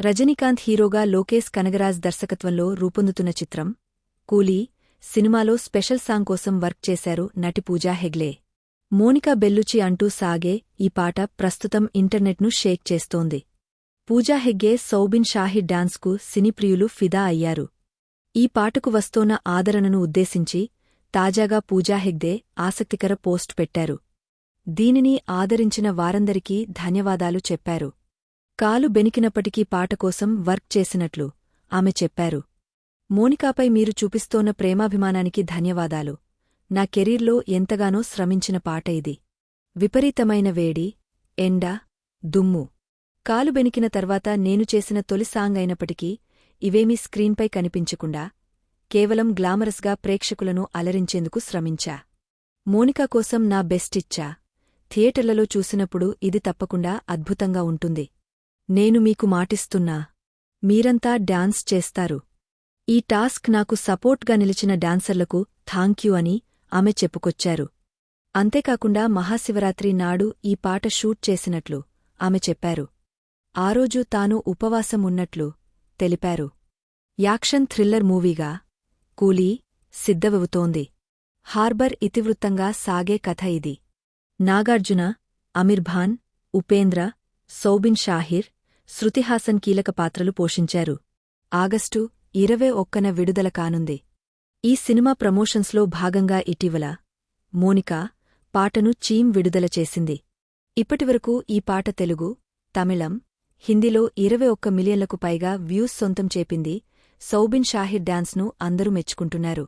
రజనీకాంత్ హీరోగా లోకేష్ కనగరాజ్ దర్శకత్వంలో రూపొందుతున్న చిత్రం కూలీ సినిమాలో స్పెషల్ సాంగ్ కోసం వర్క్ చేశారు నటి పూజా హెగ్లే. మోనికా బెల్లుచి అంటూ సాగే ఈ పాట ప్రస్తుతం ఇంటర్నెట్ను షేక్ చేస్తోంది. పూజా హెగ్గే సౌబిన్ షాహి డాన్స్కు సినీప్రియులు ఫిదా అయ్యారు. ఈ పాటకు వస్తోన్న ఆదరణను ఉద్దేశించి తాజాగా పూజా హెగ్దే ఆసక్తికర పోస్ట్ పెట్టారు. దీనిని ఆదరించిన వారందరికీ ధన్యవాదాలు చెప్పారు. కాలు బెనికినప్పటికీ పాట కోసం వర్క్ చేసినట్లు ఆమె చెప్పారు. మోనికాపై మీరు చూపిస్తోన్న ప్రేమాభిమానానికి ధన్యవాదాలు. నా కెరీర్లో ఎంతగానో శ్రమించిన పాట ఇది. విపరీతమైన వేడి ఎండ దుమ్ము. కాలు బెనికిన తర్వాత నేను చేసిన తొలి సాంగ్ అయినప్పటికీ ఇవేమీ స్క్రీన్పై కనిపించకుండా కేవలం గ్లామరస్గా ప్రేక్షకులను అలరించేందుకు శ్రమించా. మోనికా కోసం నా బెస్టిచ్చా థియేటర్లలో చూసినప్పుడు ఇది తప్పకుండా అద్భుతంగా ఉంటుంది. నేను మీకు మాటిస్తున్నా. మీరంతా డాన్స్ చేస్తారు. ఈ టాస్క్ నాకు సపోర్ట్గా నిలిచిన డాన్సర్లకు థాంక్యూ అని ఆమె చెప్పుకొచ్చారు. అంతేకాకుండా మహాశివరాత్రి నాడు ఈ పాట షూట్ చేసినట్లు ఆమె చెప్పారు. ఆ రోజు తాను ఉపవాసం ఉన్నట్లు తెలిపారు. యాక్షన్ థ్రిల్లర్ మూవీగా కూలీ సిద్ధవవుతోంది హార్బర్ ఇతివృత్తంగా సాగే కథ ఇది. నాగార్జున అమీర్భాన్ ఉపేంద్ర సౌబిన్ షాహిర్ శృతిహాసన్ కీలక పాత్రలు పోషించారు. ఆగస్టు ఇరవై ఒక్కన విడుదల కానుంది. ఈ సినిమా ప్రమోషన్స్లో భాగంగా ఇటీవల మోనికా పాటను చీమ్ విడుదల చేసింది. ఇప్పటివరకు ఈ పాట తెలుగు తమిళం హిందీలో ఇరవై ఒక్క మిలియన్లకు పైగా వ్యూస్ సొంతం చేపింది సౌబిన్ షాహిర్ డాన్స్ను అందరూ మెచ్చుకుంటున్నారు.